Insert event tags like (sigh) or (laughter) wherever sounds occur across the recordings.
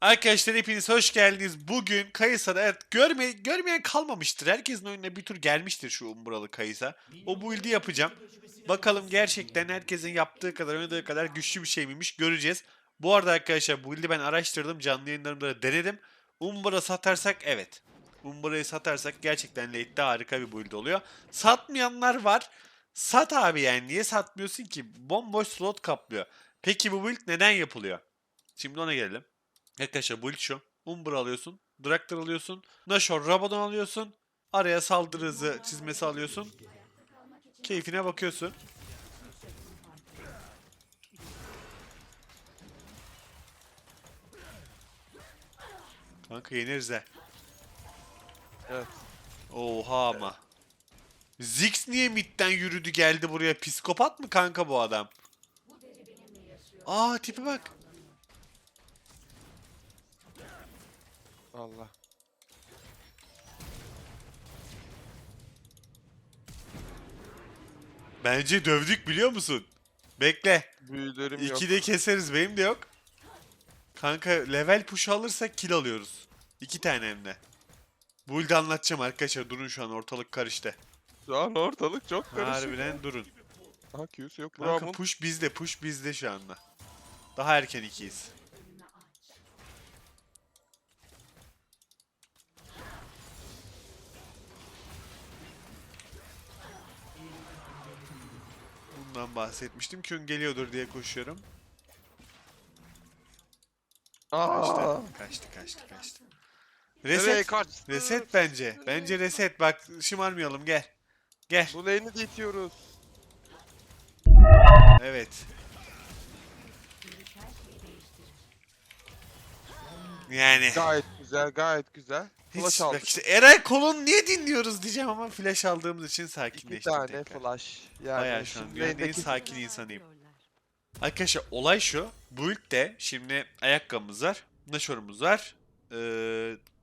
Arkadaşlar hepiniz hoş geldiniz. Bugün Kayısa'da evet görme, görmeyen kalmamıştır. Herkesin oyununa bir tur gelmiştir şu Umbralı Kayısa. O build'i yapacağım. Bakalım gerçekten herkesin yaptığı kadar oynadığı kadar güçlü bir şey miymiş göreceğiz. Bu arada arkadaşlar bu build'i ben araştırdım. Canlı yayınlarımda da denedim. Umbra satarsak evet. Umbra'yı satarsak gerçekten late'de harika bir build oluyor. Satmayanlar var. Sat abi yani niye satmıyorsun ki? Bomboş slot kaplıyor. Peki bu build neden yapılıyor? Şimdi ona gelelim. Arkadaşlar build şu. Umbra alıyorsun. Draktar alıyorsun. Nashor Rabadon alıyorsun. Araya saldırı hızı çizmesi alıyorsun. Keyfine bakıyorsun. Kanka yeneriz he. Evet. Oha ama. Ziggs niye midden yürüdü geldi buraya? Psikopat mı kanka bu adam? Aa tipe bak. Allah. Bence dövdük biliyor musun? Bekle. Büyülerim yok. İki de keseriz benim de yok. Kanka level push alırsak kill alıyoruz. İki tane hem de. Build'i anlatacağım arkadaşlar durun şu an ortalık karıştı. Şu an ortalık çok karışık. Harbiden durun. Ha Q'su yok. Kanka Braum'un. push bizde push bizde şu anda. Daha erken ikiyiz. Bundan bahsetmiştim. Kün geliyordur diye koşuyorum. Kaçtı. Aa, Kaçtı kaçtı kaçtı. nereye Reset. kaçtı? Reset bence. Bence reset. Bak şımarmayalım gel. Gel. Bu lane'i de itiyoruz. Evet. Yani. Gayet güzel, gayet güzel. Hiç, Flash bak aldık. işte Eray Kol'un niye dinliyoruz diyeceğim ama flash aldığımız için İki sakinleştim tane tekrar. flash. Yani Bayağı şu an dünyanın en sakin insanıyım. Arkadaşlar olay şu. Build'de şimdi ayakkabımız var. Nashor'umuz var. Ee,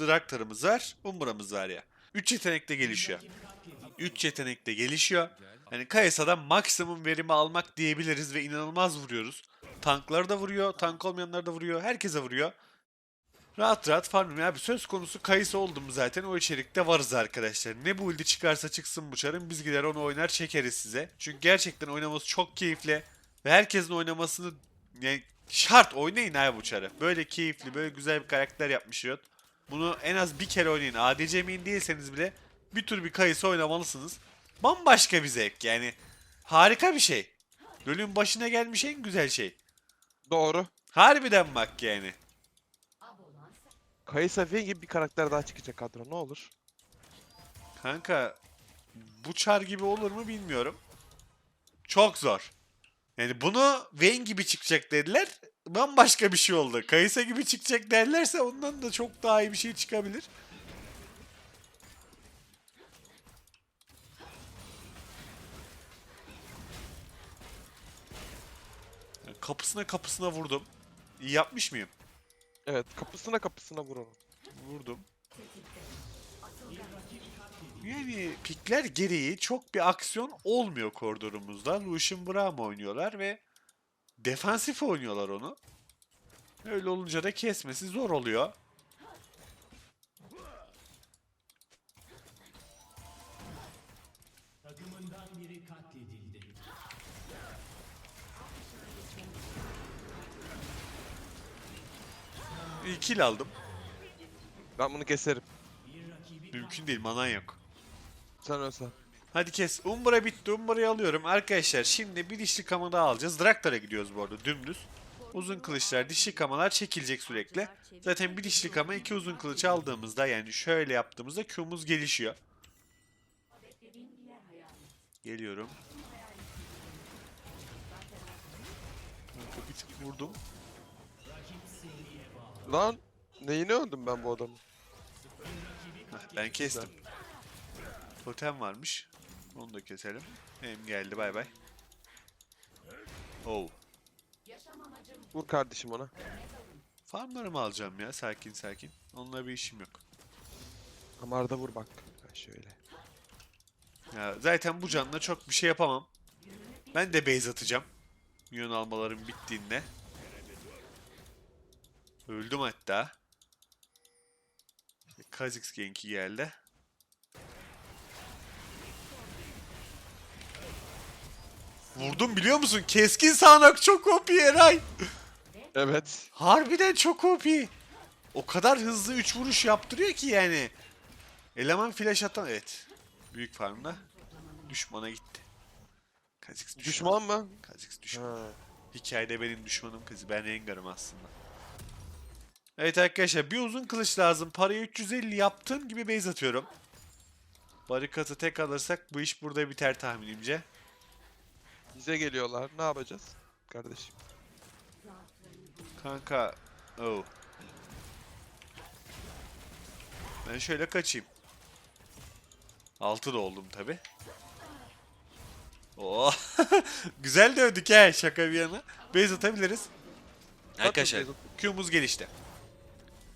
Draktar'ımız var. Umbra'mız var ya. 3 yetenekte gelişiyor. 3 yetenekte gelişiyor. Yani Kayasa'dan maksimum verimi almak diyebiliriz ve inanılmaz vuruyoruz. Tankları da vuruyor, tank olmayanları da vuruyor, herkese vuruyor. Rahat rahat farmım. Abi söz konusu Kayısı oldum zaten o içerikte varız arkadaşlar. Ne build'i çıkarsa çıksın bu çarın biz gider onu oynar çekeriz size. Çünkü gerçekten oynaması çok keyifli. Ve herkesin oynamasını yani şart oynayın abi bu çarı. Böyle keyifli, böyle güzel bir karakter yapmış Riot. Bunu en az bir kere oynayın. ADC main değilseniz bile bir tür bir kayısı oynamalısınız. Bambaşka bir zevk yani. Harika bir şey. LoL'ün başına gelmiş en güzel şey. Doğru. Harbiden bak yani. Kayısa Vayne gibi bir karakter daha çıkacak kadro ne olur. Kanka bu çar gibi olur mu bilmiyorum. Çok zor. Yani bunu Vayne gibi çıkacak dediler. Bambaşka bir şey oldu. Kayısa gibi çıkacak derlerse ondan da çok daha iyi bir şey çıkabilir. Kapısına kapısına vurdum. İyi yapmış mıyım? Evet kapısına kapısına vur onu. Vurdum. Yani pikler gereği çok bir aksiyon olmuyor koridorumuzda. Lucian Braum oynuyorlar ve defansif oynuyorlar onu. Öyle olunca da kesmesi zor oluyor. Bir kill aldım. Ben bunu keserim. Mümkün değil manan yok. Sen ölsen. Hadi kes. Umbra bitti. Umbra'yı alıyorum. Arkadaşlar şimdi bir dişli kama daha alacağız. Draktar'a gidiyoruz bu arada dümdüz. Uzun kılıçlar, dişli kamalar çekilecek sürekli. Zaten bir dişli kama iki uzun kılıç aldığımızda yani şöyle yaptığımızda Q'muz gelişiyor. Geliyorum. Bir tık vurdum. Lan neyini öldüm ben bu adamın? Heh, ben kestim. Totem varmış. Onu da keselim. Benim geldi bay bay. Oh. Vur kardeşim ona. Farmlarımı alacağım ya sakin sakin. Onunla bir işim yok. Amarda vur bak. Ha, şöyle. Ya zaten bu canla çok bir şey yapamam. Ben de base atacağım. Milyon almalarım bittiğinde. Öldüm hatta. Kha'Zix Genki geldi. Vurdum biliyor musun? Keskin sağanak çok OP Eray. Evet. Harbiden çok OP. O kadar hızlı 3 vuruş yaptırıyor ki yani. Eleman flash atan evet. Büyük farmda düşmana gitti. Kha'Zix düşman. Düşman mı? Kha'Zix düşman. Ha. Hikayede benim düşmanım kızı. Ben Rengar'ım aslında. Evet arkadaşlar bir uzun kılıç lazım. Parayı 350 yaptığım gibi base atıyorum. Barikatı tek alırsak bu iş burada biter tahminimce. Bize geliyorlar. Ne yapacağız? Kardeşim. Kanka. Oh. Ben şöyle kaçayım. 6 da oldum tabi. Oh. (laughs) Güzel dövdük he şaka bir yana. Base atabiliriz. Arkadaşlar Q'muz gelişti.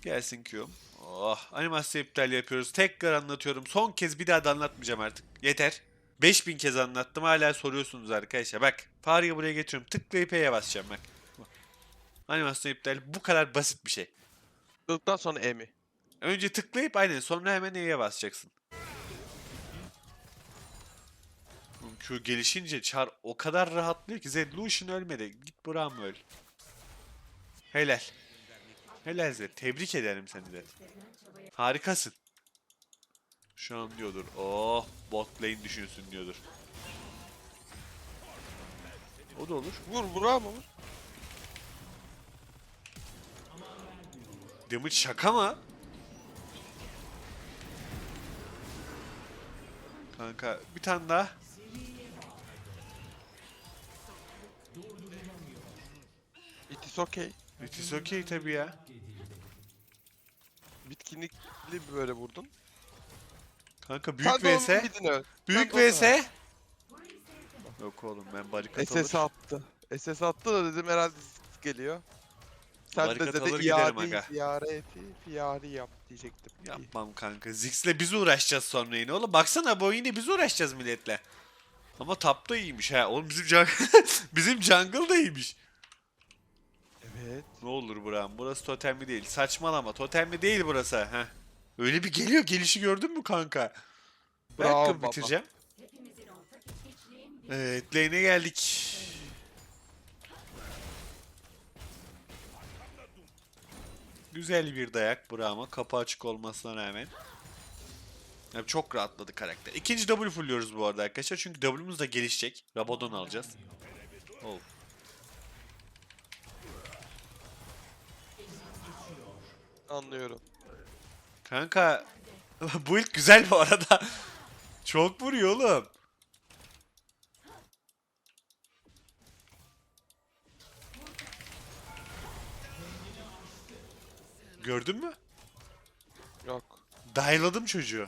Gelsin Q'm. Oh, animasyon iptal yapıyoruz. Tekrar anlatıyorum. Son kez bir daha da anlatmayacağım artık. Yeter. 5000 kez anlattım. Hala soruyorsunuz arkadaşlar. Bak. Fareyi buraya getiriyorum. Tıklayıp E'ye basacağım bak. Animasyon iptal bu kadar basit bir şey. Tıktan sonra E mi? Önce tıklayıp aynen sonra hemen E'ye basacaksın. Q gelişince Char o kadar rahatlıyor ki Zed Lucian ölmedi. Git Braum öl. Helal. Zed. Tebrik ederim seni Zed. Harikasın. Şu an diyordur. Oh bot lane düşünsün diyordur. O da olur. Vur vur ama vur. Damage şaka mı? Kanka bir tane daha. It is okay. It is okay tabi ya. Bitkinlikli böyle vurdun. Kanka büyük Sen de vs. Büyük Sen de vs. Yok oğlum ben barikat SS alır. attı. SS attı da dedim herhalde geliyor. Sen Barikat de alır dedi giderim iade, aga. fiyari yap diyecektim. Yapmam kanka. Ziggs'le biz uğraşacağız sonra yine oğlum. Baksana bu yine biz uğraşacağız milletle. Ama top da iyiymiş ha. Oğlum bizim jung- (laughs) bizim jungle da iyiymiş. Ne olur buram. Burası totemli değil. Saçmalama. Totemli değil burası. Heh. Öyle bir geliyor. Gelişi gördün mü kanka? Ben Bravo baba. bitireceğim. Evet lane'e geldik. Güzel bir dayak Braum'a. Kapı açık olmasına rağmen. Yani çok rahatladı karakter. İkinci W fullüyoruz bu arada arkadaşlar. Çünkü W'muz da gelişecek. Rabadon alacağız. Oh. Anlıyorum. Kanka (laughs) bu ilk güzel bu arada. Çok vuruyor oğlum. Gördün mü? Yok. Dayladım çocuğu.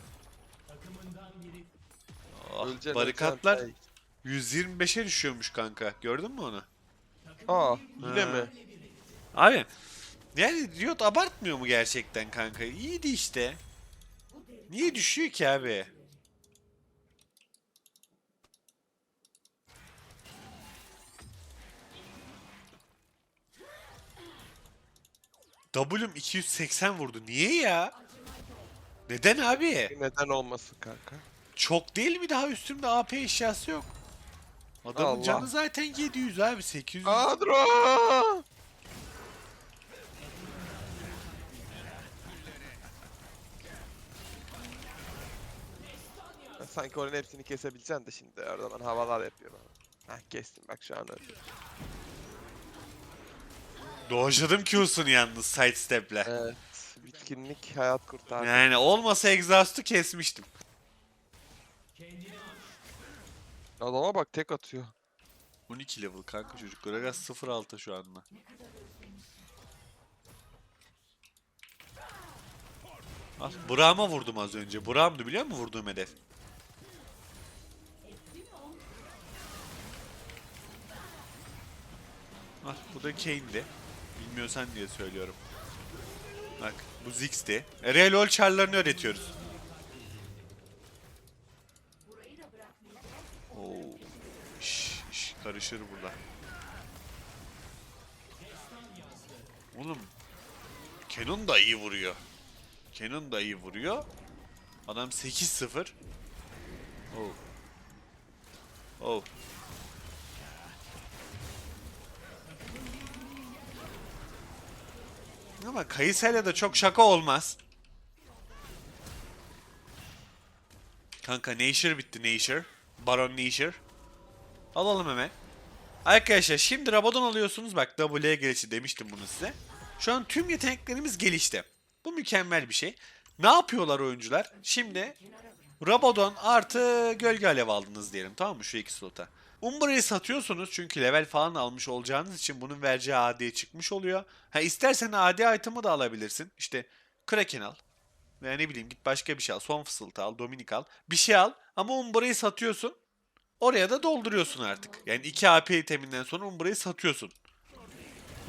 Öleceksin, barikatlar öleceksin. 125'e düşüyormuş kanka. Gördün mü onu? Aa yine Ha. mi? Abi yani Riot abartmıyor mu gerçekten kanka? İyiydi işte. Niye düşüyor ki abi? W'm 280 vurdu. Niye ya? Neden abi? Neden olmasın kanka? Çok değil mi daha üstümde AP eşyası yok. Adamın Allah. canı zaten 700 abi 800. Adro! Sanki onun hepsini kesebileceksin de şimdi oradan havalar yapıyor bana. Heh kestim bak şu an öyle. Dojladım Q'sunu yalnız sidestep'le. Evet. Bitkinlik hayat kurtardı. Yani olmasa exhaust'u kesmiştim. Adama bak tek atıyor. 12 level kanka çocuk. Gragas 06 şu anda. Al, Braum'a vurdum az önce. Braum'du biliyor musun vurduğum hedef? Al, bu da Kane'di. Bilmiyorsan diye söylüyorum. Bak bu Ziggs'ti. E, Real ol charlarını öğretiyoruz. Oo. İş, iş karışır burada. Oğlum Canon da iyi vuruyor. Canon da iyi vuruyor. Adam 8-0. Oh. Oh. Ama Kayısayla da çok şaka olmaz. Kanka Nashor bitti Nashor. Baron Nashor. Alalım hemen. Arkadaşlar şimdi Rabadon alıyorsunuz. Bak W'ye gelişti demiştim bunu size. Şu an tüm yeteneklerimiz gelişti. Bu mükemmel bir şey. Ne yapıyorlar oyuncular? Şimdi Rabadon artı Gölge Alev aldınız diyelim tamam mı şu iki slota. Umbra'yı satıyorsunuz çünkü level falan almış olacağınız için bunun vereceği AD çıkmış oluyor. Ha istersen AD item'ı da alabilirsin. İşte Kraken al. Veya ne bileyim git başka bir şey al. Son fısıltı al, Dominik al. Bir şey al ama Umbra'yı satıyorsun. Oraya da dolduruyorsun artık. Yani 2 AP iteminden sonra Umbra'yı satıyorsun.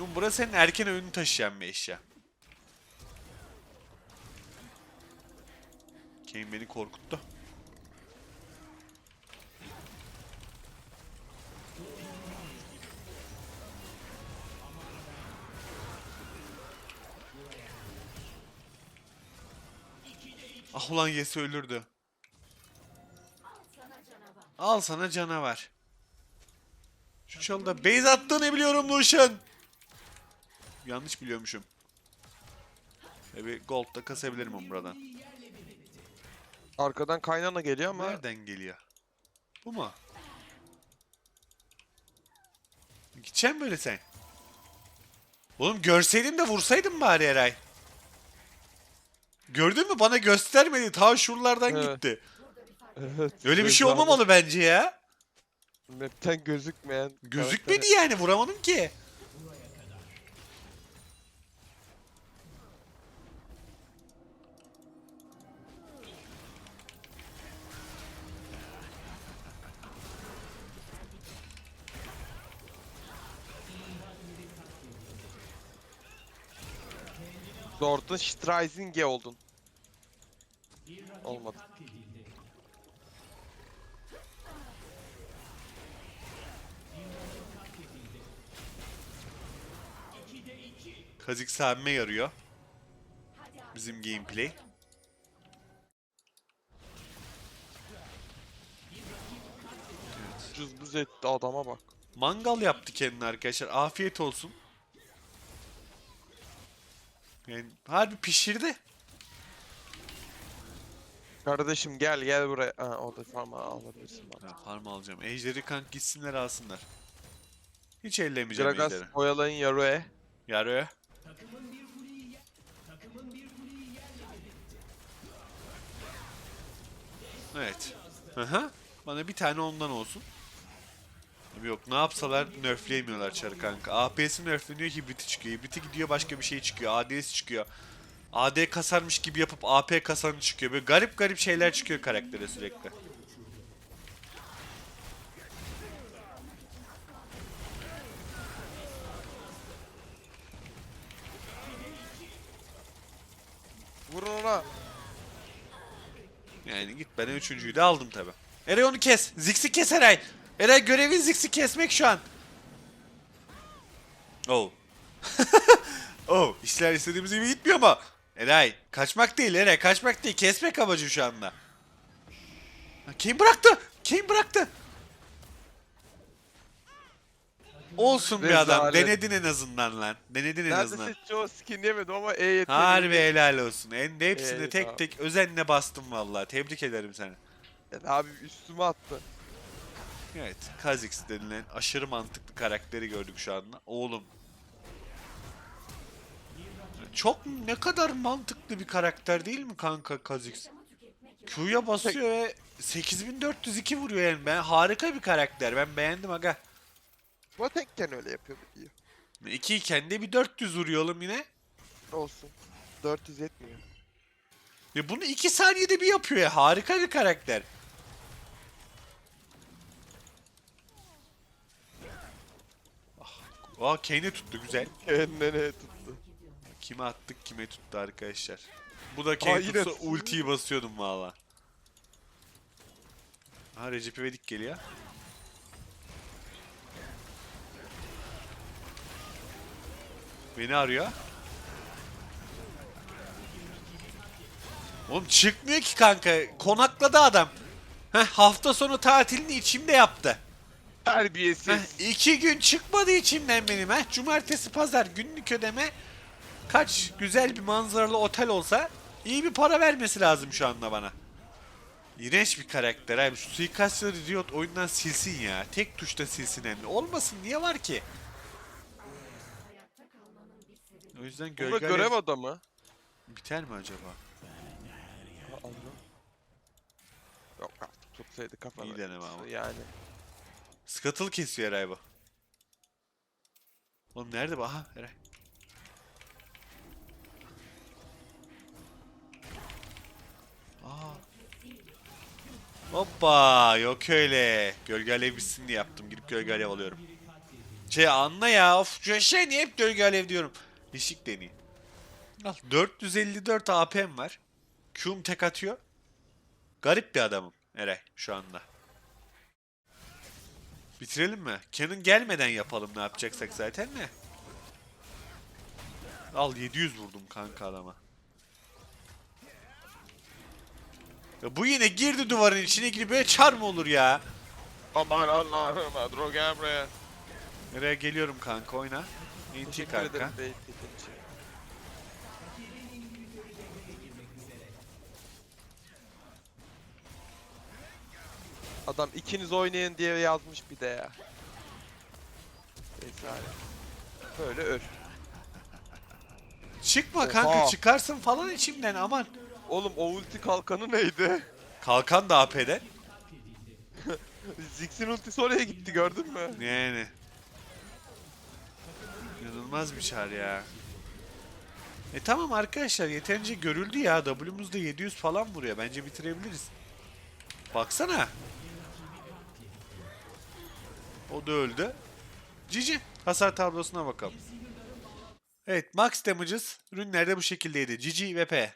Umbra senin erken öğünü taşıyan bir eşya. Kane beni korkuttu. Ah ulan Yesi ölürdü. Al sana canavar. Şu çalda base attığını biliyorum Lucian. Yanlış biliyormuşum. E bir gold da kasabilirim onu buradan. Arkadan kaynana geliyor ama Nereden geliyor? Bu mu? Gideceğim böyle sen. Oğlum görseydin de vursaydın bari Eray. Gördün mü? Bana göstermedi. Ta şuralardan Evet. gitti. evet, Öyle bir şey olmamalı bence ya. Map'ten gözükmeyen Gözükmedi yani. Vuramadım ki. Zord'un Streising'e oldun. Olmadı. Kazik sabime yarıyor. Bizim gameplay. Cız buz etti adama bak. Mangal yaptı kendine arkadaşlar. Afiyet olsun. Yani harbi pişirdi. Kardeşim gel gel buraya. Ha orada farma alabilirsin bak. Ya farm alacağım. Ejderi kank gitsinler alsınlar. Hiç ellemeyeceğim Gragas ejderi. oyalayın Yaroe. Yarı. Evet. Aha. Bana bir tane ondan olsun. Yok ne yapsalar nerfleyemiyorlar çarı kanka. AP'si nerfleniyor hibriti çıkıyor. Hibriti gidiyor başka bir şey çıkıyor. AD'si çıkıyor. AD kasarmış gibi yapıp AP kasanı çıkıyor. Böyle garip garip şeyler çıkıyor karaktere sürekli. Vurun ona. Yani git ben üçüncüyü de aldım tabi. Eray onu kes. Ziggs'i kes Eray. Eray görevin Ziggs'i kesmek şu an. Oh. (laughs) oh. işler istediğimiz gibi gitmiyor mu? Eray kaçmak değil Eray kaçmak değil. Kesmek amacı şu anda. Kim bıraktı? Kim bıraktı? Olsun bir adam. Denedin en azından lan. Denedin en azından. Neredeyse çoğu skin yemedim ama E yeteneği. Harbi helal olsun. En de hepsini Eyvallah. tek tek özenle bastım vallahi. Tebrik ederim seni. Yani abi üstüme attı. Evet, Kha'Zix denilen aşırı mantıklı karakteri gördük şu anda. Oğlum. Çok ne kadar mantıklı bir karakter değil mi kanka Kha'Zix? Q'ya basıyor ve 8402 vuruyor yani. Ben harika bir karakter. Ben beğendim aga. Ama tekken öyle yapıyor diyor. 2 iken de bir 400 vuruyor oğlum yine. Olsun. 400 yetmiyor. Ve bunu 2 saniyede bir yapıyor ya. Harika bir karakter. Ah, Aa Kane'i tuttu güzel. Kendine tuttu. Kime attık kime tuttu arkadaşlar. Bu da Kane Aa, yine tutsa ultiyi basıyordum valla. Ha Recep İvedik geliyor. Beni arıyor. Oğlum çıkmıyor ki kanka. Konakladı adam. Heh, hafta sonu tatilini içimde yaptı. Terbiyesiz. Heh, iki gün çıkmadı içimden benim. Heh, cumartesi pazar günlük ödeme. Kaç güzel bir manzaralı otel olsa iyi bir para vermesi lazım şu anda bana. İğrenç bir karakter abi. Şu suikastçıları Riot oyundan silsin ya. Tek tuşta silsin hem de. Olmasın niye var ki? O yüzden Bu da gölge görev adamı. biter mi acaba? Allah. Yok artık tutsaydı kafana. İyi deneme ama. Yani. Scuttle kesiyor Eray bu. Oğlum nerede bu? Aha Eray. Hoppa yok öyle. Gölge alev bitsin diye yaptım. Girip gölge alev alıyorum. Şey anla ya. Of şey niye hep gölge alev diyorum. Değişik deneyim. Al 454 AP'm var. Q'm tek atıyor. Garip bir adamım Eray şu anda. Bitirelim mi? Canon gelmeden yapalım ne yapacaksak zaten ne? Al 700 vurdum kanka adama. Ya bu yine girdi duvarın içine girip böyle çar mı olur ya? Aman Allah'ım Adro gel buraya. Nereye geliyorum kanka oyna. NT Teşekkür kanka. ederim. Adam ikiniz oynayın diye yazmış bir de ya. Neyse abi. Böyle öl. Çıkma kanka Oha. çıkarsın falan içimden aman. Oğlum o ulti kalkanı neydi? Kalkan da AP'de. (laughs) Ziggs'in ultisi oraya gitti gördün mü? Yani. İnanılmaz bir çar ya. E tamam arkadaşlar yeterince görüldü ya. W'muzda 700 falan vuruyor. Bence bitirebiliriz. Baksana. O da öldü. Cici. Hasar tablosuna bakalım. Evet max damage'ız. Ürünlerde bu şekildeydi. Cici ve P.